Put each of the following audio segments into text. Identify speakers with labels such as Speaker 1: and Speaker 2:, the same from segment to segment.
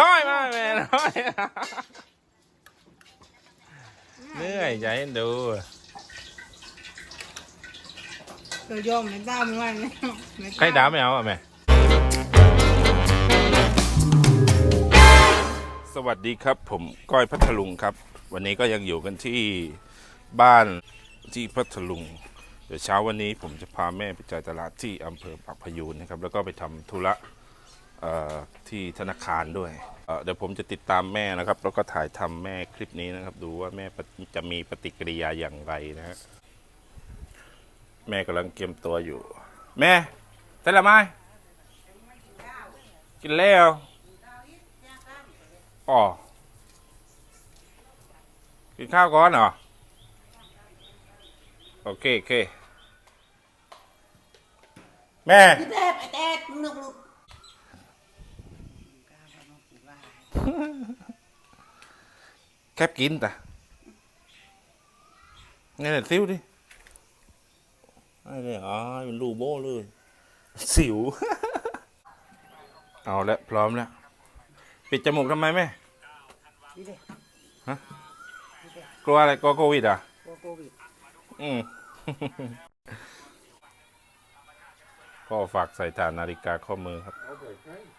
Speaker 1: ร้อยมากแม่ร้อยเหนื่อยใจเห็นดู
Speaker 2: ตัวยอมไม่ได้ไม่ไหวแล้วไม่กล้
Speaker 1: ใครด่าไม่เอาอะแม่สวัสดีครับ ผมก้อยพัทลุงครับ วันนี้ก็ยังอยู่กันที่บ้านที่พัทลุงเดี๋ยวเช้าวันนี้ผมจะพาแม่ไปจ่ายตลาดที่อำเภอปากพยูนนะครับ แล้วก็ไปทำธุระเอ่อ ที่ธนาคารด้วยเดี๋ยวผมจะติดตามแม่นะครับ แล้วก็ถ่ายทำแม่คลิปนี้นะครับ ดูว่าแม่จะมีปฏิกิริยาอย่างไรนะฮะแม่กำลังเตรียมตัวอยู่ แม่เสร็จแล้วไหมกินแล้วอ๋อกินข้าวก่อนเหรอโอเคโอเคแม่
Speaker 2: แต้ไปแต้มึงนึกลูก
Speaker 1: แคบกินแต่ไงเนี่ยซิวดิไอ้เนี่ยอ๋อเป็นรูโบ้เลย สิว เอาละพร้อมแล้ว ปิดจมูกทำไมแม่
Speaker 2: นี่เด็ก
Speaker 1: กลัวอะไรกลัวโควิดอะ
Speaker 2: โควิด
Speaker 1: อืมพ่อฝากใส่ฐานนาฬิกาข้อมือครับ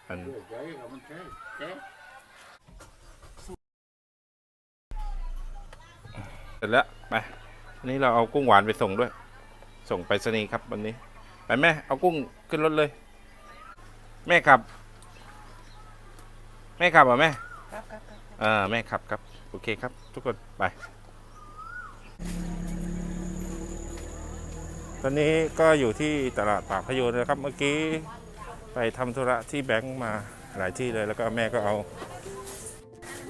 Speaker 1: อัน สร็จแล้วไปวันนี้เราเอากุ้งหวานไปส่งด้วย ส่งไปรษณีย์ครับวันนี้ ไปแม่ เอากุ้งขึ้นรถเลย แม่ขับ แม่ขับเหรอแม่
Speaker 2: ครับครับครับ
Speaker 1: อ่าแม่ขับครับ โอเคครับ ทุกคนไป ตอนนี้ก็อยู่ที่ตลาดปากพยูนนะครับ เมื่อกี้ไปทำธุระที่แบงก์มาหลายที่เลย แล้วก็แม่ก็เอา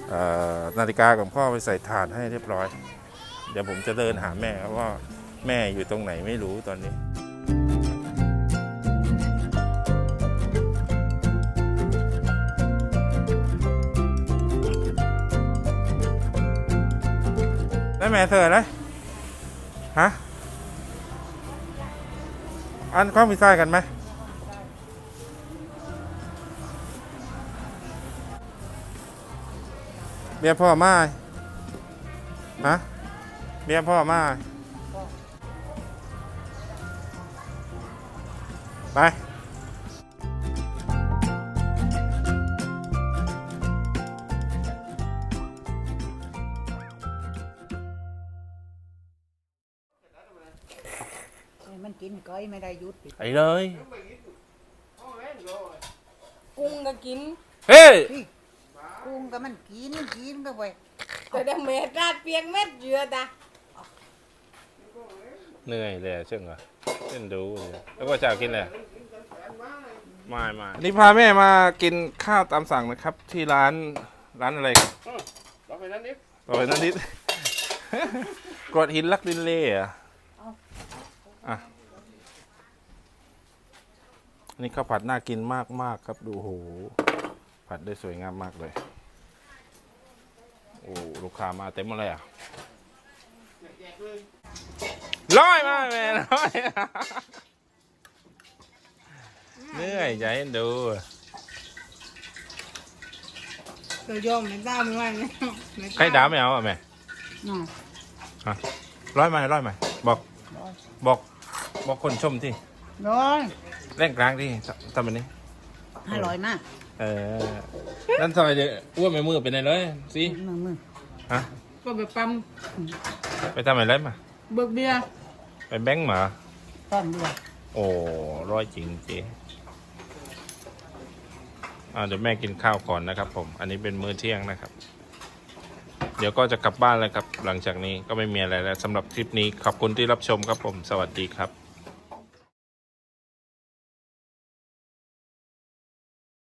Speaker 1: เออนาฬิกาของพ่อไปใส่ถ่านให้เรียบร้อย เดี๋ยวผมจะเดินหาแม่ครับว่าแม่อยู่ตรงไหนไม่รู้ตอนนี้ได้แม่เธอเลยฮะ อันเขามีไส้กันไหมเบียร์พ่อมาฮะ เบียร์พ่อมา ไป
Speaker 2: มันกินก้อยไม่ได้ยุด
Speaker 1: ไปเลย
Speaker 3: กุ้งก็กิน
Speaker 1: เฮ้ย
Speaker 2: กุ้งก็มันกินกินก็ไป
Speaker 3: แต่เดี๋ยวเม็ดราดเปียกเม็ดเยอะตา
Speaker 1: เหนื่อยเลยอะเชื่องเหรอเช่นดูเลยแล้วก็จะเอากินเลยไม่ไม่นี่พาแม่มากินข้าวตามสั่งนะครับ ที่ร้านร้านอะไรครับ
Speaker 4: เราไปนั้นนิด
Speaker 1: ต่อไปนั้นนิดกรดหินลักดินเล่เหรอะอะนี่ข้าวผัดน่ากินมากมากๆครับดูโห ผัดได้สวยงามมากเลย โอ้ลูกค้ามาเต็มหมดเลยอะ ร้อยมากแม่ร้อยเหนื่อยใจเห็นดู
Speaker 2: ตัวยอมไม่ได้ไม่ไหวแล้วไม่กล้
Speaker 1: ใครด่าไม่เอาอะแม่
Speaker 2: น่ะ
Speaker 1: ร้อยไหมร้อยไหมบอก บอก บอกคนชมที่
Speaker 2: ร้อย
Speaker 1: เร่งกลางที่ททำแบบนี้
Speaker 2: ห้าร้อยมาก
Speaker 1: เออ นั่นซอยเดี๋ยวอ้วนไปมือเป็นไงเลยสิ
Speaker 2: มึงมึง
Speaker 1: ฮะ
Speaker 3: ก็ไปปั๊ม
Speaker 1: ไปทำอะไรมา
Speaker 3: เบิกเบียร์
Speaker 1: ไปแบงค์มา
Speaker 2: ต้อนด้วย
Speaker 1: โอ้ร้อยจริงเจอ่าเดี๋ยวแม่กินข้าวก่อนนะครับ ผม อันนี้เป็นมื้อเที่ยงนะครับ เดี๋ยวก็จะกลับบ้านแล้วครับ หลังจากนี้ก็ไม่มีอะไรแล้วสำหรับคลิปนี้ขอบคุณที่รับชมครับผม สวัสดีครับ